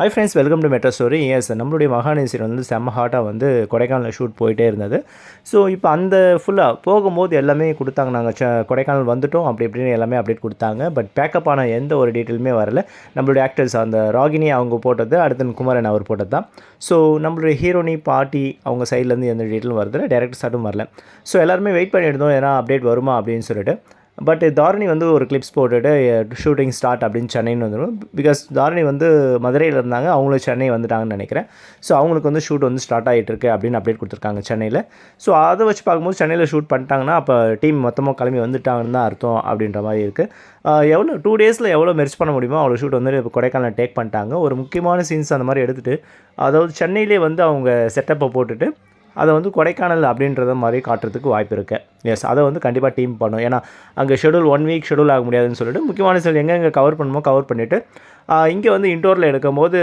Hi friends welcome to metro story yes நம்மளுடைய மகாநேசர் வந்து செம்ம ஹாட்டாக வந்து கொடைக்கானல் ஷூட் போயிட்டே இருந்தது. ஸோ இப்போ அந்த ஃபுல்லாக போகும்போது எல்லாமே கொடுத்தாங்க. நாங்கள் ச கொடைக்கானல் வந்துட்டோம். அப்படி இப்படின்னு எல்லாமே அப்டேட் கொடுத்தாங்க. பட் பேக்கப் ஆன எந்த ஒரு டீட்டெயிலுமே வரல. நம்மளுடைய ஆக்டர்ஸ் அந்த ராகினி அவங்க போட்டது அடுத்து குமாரன் அவர் போட்டது தான் ஸோ நம்மளுடைய ஹீரோனி பாட்டி அவங்க சைட்லேருந்து எந்த டீட்டெயிலும் வரதில்ல. டேரக்டர் ஸ்டார்ட்டும் வரல. ஸோ எல்லாருமே வெயிட் பண்ணியிருந்தோம் ஏன்னா அப்டேட் வருமா அப்படின்னு சொல்லிட்டு. பட் தாரணி வந்து ஒரு கிளிப்ஸ் போட்டுட்டு ஷூட்டிங் ஸ்டார்ட் அப்படின்னு சென்னைன்னு வந்துடும் பிகாஸ் தாரணி வந்து மதுரையில் இருந்தாங்க அவங்களும் சென்னை வந்துட்டாங்கன்னு நினைக்கிறேன். ஸோ அவங்களுக்கு வந்து ஷூட் வந்து ஸ்டார்ட் ஆகிட்டு இருக்கு அப்படின்னு அப்டேட் கொடுத்துருக்காங்க சென்னையில். ஸோ அதை வச்சு பார்க்கும்போது சென்னையில் ஷூட் பண்ணிட்டாங்கன்னா அப்போ டீம் மொத்தமாக கிளம்பி வந்துட்டாங்கன்னு தான் அர்த்தம் அப்படின்ற மாதிரி இருக்குது எவ்வளோ டூ டேஸில் எவ்வளோ மெர்ச் பண்ண முடியுமோ அவ்வளோ ஷூட் வந்து இப்போ கொடைக்கானல் டேக் பண்ணிட்டாங்க. ஒரு முக்கியமான சீன்ஸ் அந்த மாதிரி எடுத்துகிட்டு அதாவது சென்னையிலே வந்து அவங்க செட்டப்பை போட்டுட்டு அதை வந்து கொடைக்கானல் அப்படின்றத மாதிரி காட்டுறதுக்கு வாய்ப்பு இருக்குது எஸ் அதை வந்து கண்டிப்பாக டீம் பண்ணும். ஏன்னா அங்கே ஷெடியூல் ஒன் வீக் ஷெடியூல் ஆக முடியாதுன்னு சொல்லிட்டு முக்கியமான சில எங்கெங்கே கவர் பண்ணுமோ கவர் பண்ணிவிட்டு இங்கே வந்து இன்டோரில் எடுக்கும்போது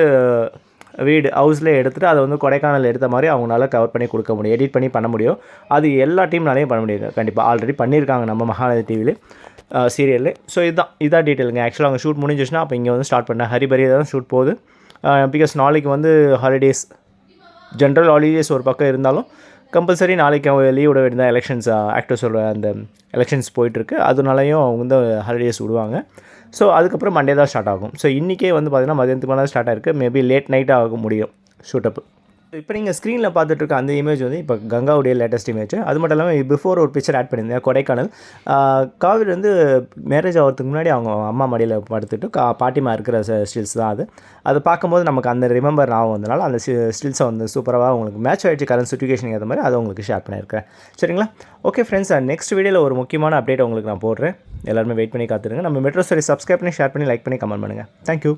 வீடு ஹவுஸ்லேயே எடுத்துகிட்டு அதை வந்து கொடைக்கானல் எடுத்த மாதிரி அவங்களால கவர் பண்ணி கொடுக்க முடியும். எடிட் பண்ணி பண்ண முடியும். அது எல்லா டீம்னாலையும் பண்ண முடியுது கண்டிப்பாக ஆல்ரெடி பண்ணியிருக்காங்க நம்ம மகாநதி டிவியில் சீரியலில் ஸோ இதுதான். இதான் டீட்டெயிலுங்க ஆக்சுவலாக அவங்க ஷூட் முடிஞ்சிச்சுன்னா அப்போ இங்கே வந்து ஸ்டார்ட் பண்ணேன் ஹரிபரி தான் ஷூட் போகுது பிகாஸ் நாளைக்கு வந்து ஹாலிடேஸ் ஜென்ரல் ஹாலிடேஸ் ஒரு பக்கம் இருந்தாலும் கம்பல்சரி நாளைக்கு அவங்க லீவ் விட வேண்டியதான் எலெக்ஷன்ஸ் ஆக்டர்ஸோட அந்த எலெக்ஷன்ஸ் போயிட்டுருக்கு. அதனாலையும் அவங்க வந்து ஹாலிடேஸ் விடுவாங்க. ஸோ அதுக்கப்புறம் மண்டே தான் ஸ்டார்ட் ஆகும். ஸோ இன்றைக்கே வந்து பார்த்திங்கன்னா மதியத்துக்கு மேலே ஸ்டார்ட் ஆகிருக்கு மேபி லேட் நைட்டாக ஆக முடியும். ஷூட்டப் இப்போ நீங்கள் ஸ்க்ரீனில் பார்த்துட்டு இருக்க அந்த இமேஜ் வந்து இப்போ கங்காவுடைய லேட்டஸ்ட் இமேஜ் அது மட்டும் இல்லாமல் பிஃபோர் ஒரு பிக்சர் ஆட் பண்ணியிருந்தேன் கொடைக்கானல். காவிரி வந்து மேரேஜ் ஆகிறதுக்கு முன்னாடி அவங்க அம்மா மடியில் படுத்துட்டு கா பாட்டிமா இருக்கிற ஸ்டில்ஸ் தான் அது. அதை பார்க்கும்போது நமக்கு அந்த ரிமெம்பர் ஞாபகம் வந்தனால அந்த ஸ்டில்ஸை வந்து சூப்பராக உங்களுக்கு மேட்ச் ஆகிடுச்சு கரண்ட் சுச்சுவேஷனுக்கு ஏற்ற மாதிரி அதை உங்களுக்கு ஷேர் பண்ணியிருக்கேன் சரிங்களா? ஓகே ஃப்ரெண்ட்ஸ் நெக்ஸ்ட் வீடியோவில் ஒரு முக்கியமான அப்டேட் உங்களுக்கு நான் போடுறேன். எல்லாருமே வெயிட் பண்ணி காத்துருங்க. நம்ம மெட்ரோ ஸ்டோரி சப்ஸ்கிரைப் பண்ணி ஷேர் பண்ணி லைக் பண்ணி கமெண்ட் பண்ணுங்கள் தேங்க்யூ